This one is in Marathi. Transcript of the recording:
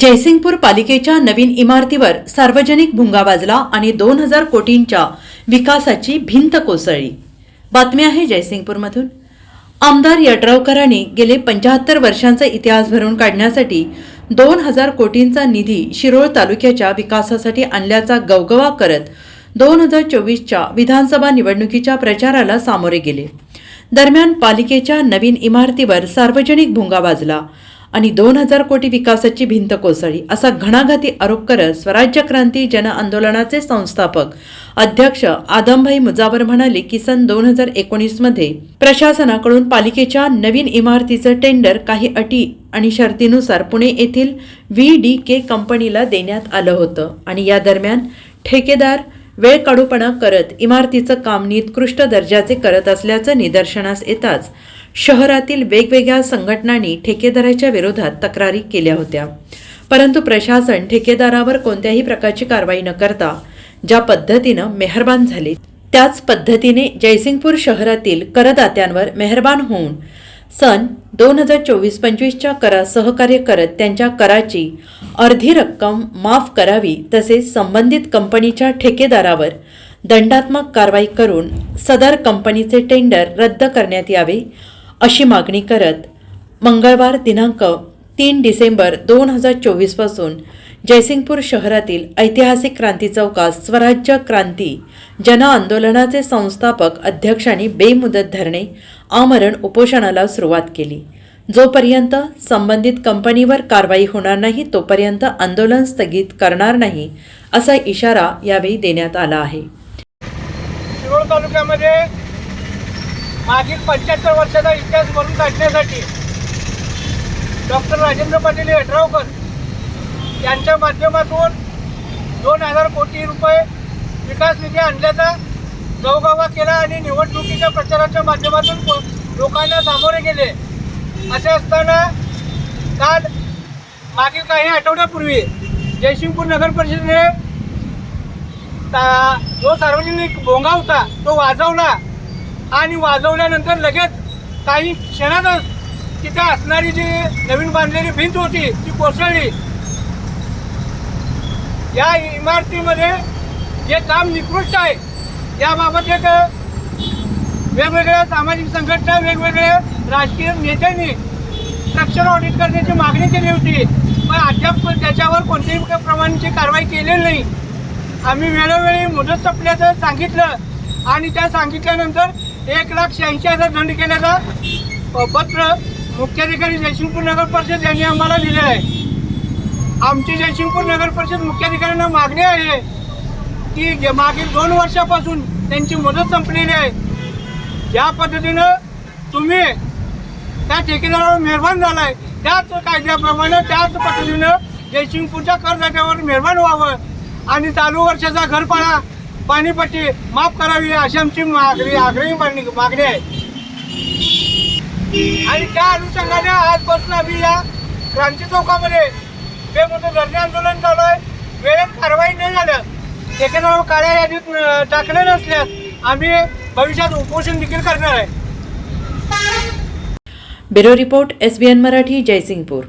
जयसिंगपूर पालिकेच्या नवीन इमारतीवर सार्वजनिक भुंगा वाजला आणि दोन हजार कोटींच्या विकासाची भिंत कोसळली. बातमी आहे जयसिंगपूरमधून. आमदार यड्रावकरांनी गेले पंच्याहत्तर वर्षांचा इतिहास भरून काढण्यासाठी दोन हजार कोटींचा निधी शिरोळ तालुक्याच्या विकासासाठी आणल्याचा गवगवा करत दोन हजार चोवीसच्या विधानसभा निवडणुकीच्या प्रचाराला सामोरे गेले. दरम्यान पालिकेच्या नवीन इमारतीवर सार्वजनिक भुंगा वाजला आणि दोन हजार कोटी विकासाची भिंत कोसळली. असा घणाघाती आरोप करत स्वराज्य क्रांती जन आंदोलनाचे संस्थापक अध्यक्ष आदमभाई मुजावर म्हणाले की सन दोन हजार एकोणीसमध्ये प्रशासनाकडून पालिकेच्या नवीन इमारतीचं टेंडर काही अटी आणि शर्तीनुसार पुणे येथील व्ही डी के कंपनीला देण्यात आलं होतं. आणि या दरम्यान ठेकेदार वेळ काढूपणा करत इमारतीचं काम निकृष्ट दर्जाचे करत असल्याचं निदर्शनास येताच शहरातील वेगवेगळ्या संघटनांनी ठेकेदाराच्या विरोधात तक्रारी केल्या होत्या. परंतु प्रशासन ठेकेदारावर कोणत्याही प्रकारची कारवाई न करता ज्या पद्धतीनं मेहरबान झाले त्याच पद्धतीने जयसिंगपूर शहरातील करदात्यांवर मेहरबान होऊन सन दोन हजार चोवीस पंचवीसच्या करा सहकार्य करत त्यांच्या कराची अर्धी रक्कम माफ करावी तसेच संबंधित कंपनीच्या ठेकेदारावर दंडात्मक कारवाई करून सदर कंपनीचे टेंडर रद्द करण्यात यावे अशी मागणी करत मंगळवार दिनांक तीन डिसेंबर दोन हजार चोवीसपासून जयसिंगपूर शहरातील ऐतिहासिक क्रांती चौकात स्वराज्य क्रांती जन आंदोलनाचे संस्थापक अध्यक्षांनी बेमुदत धरणे आमरण उपोषणाला सुरुवात केली. जोपर्यंत संबंधित कंपनीवर कारवाई होणार नाही तोपर्यंत आंदोलन स्थगित करणार नाही असा इशारा यावेळी देण्यात आला आहे. शिरोळ तालुक्यामध्ये मागील पंच्याहत्तर वर्षाचा इतिहास भरून काढण्यासाठी डॉक्टर राजेंद्र पाटील यड्रावकर यांच्या माध्यमातून दोन हजार कोटी रुपये विकास निधी आणल्याचा गवगवा केला आणि निवडणुकीच्या प्रचाराच्या माध्यमातून लोकांना सामोरे गेले. असे असताना काल मागील काही आठवड्यापूर्वी जयसिंगपूर नगर परिषदेने ता- जो सार्वजनिक भोंगा होता तो वाजवला. आणि वाजवल्यानंतर लगेच काही क्षणातच तिथे असणारी जी नवीन बांधलेली भिंत होती ती कोसळली. या इमारतीमध्ये जे काम निकृष्ट आहे याबाबत एक वेगवेगळ्या सामाजिक संघटना वेगवेगळ्या राजकीय नेत्यांनी स्ट्रक्चर ऑडिट करण्याची मागणी केली होती. पण अद्याप त्याच्यावर कोणत्याही प्रमाणाची कारवाई केलेली नाही. आम्ही वेळोवेळी मुदत संपल्याचं सांगितलं आणि त्या सांगितल्यानंतर एक लाख शहाऐंशी हजार दंड केल्याचा प- पत्र मुख्याधिकारी जयसिंगपूर नगर परिषद यांनी आम्हाला दिलेलं आहे. आमची जयसिंगपूर नगर परिषद मुख्याधिकाऱ्यांना मागणी आहे की मागील दोन वर्षापासून त्यांची मदत संपलेली आहे. ज्या पद्धतीनं तुम्ही त्या ठेकेदारावर मेहरबान झालाय त्याच कायद्याप्रमाणे त्याच पद्धतीनं जयसिंगपूरच्या करदात्यावर मेहरबान व्हावं आणि चालू वर्षाचा घरपाडा पाणीपट्टी माफ करावी अशी आमची मागणी आग्रही मागणी मागणी आहे. आणि त्या अनुषंगाने आजपासून आम्ही या क्रांती चौकामध्ये बेमुदत धरणे आंदोलन चालू आहे वेळेत कारवाई नाही झालं ठेकेदारावर काळ्या यादीत टाकले नसल्यास आम्ही भविष्यात उपोषण देखील करणार आहे. Bureau report SBN Marathi Jaysingpur.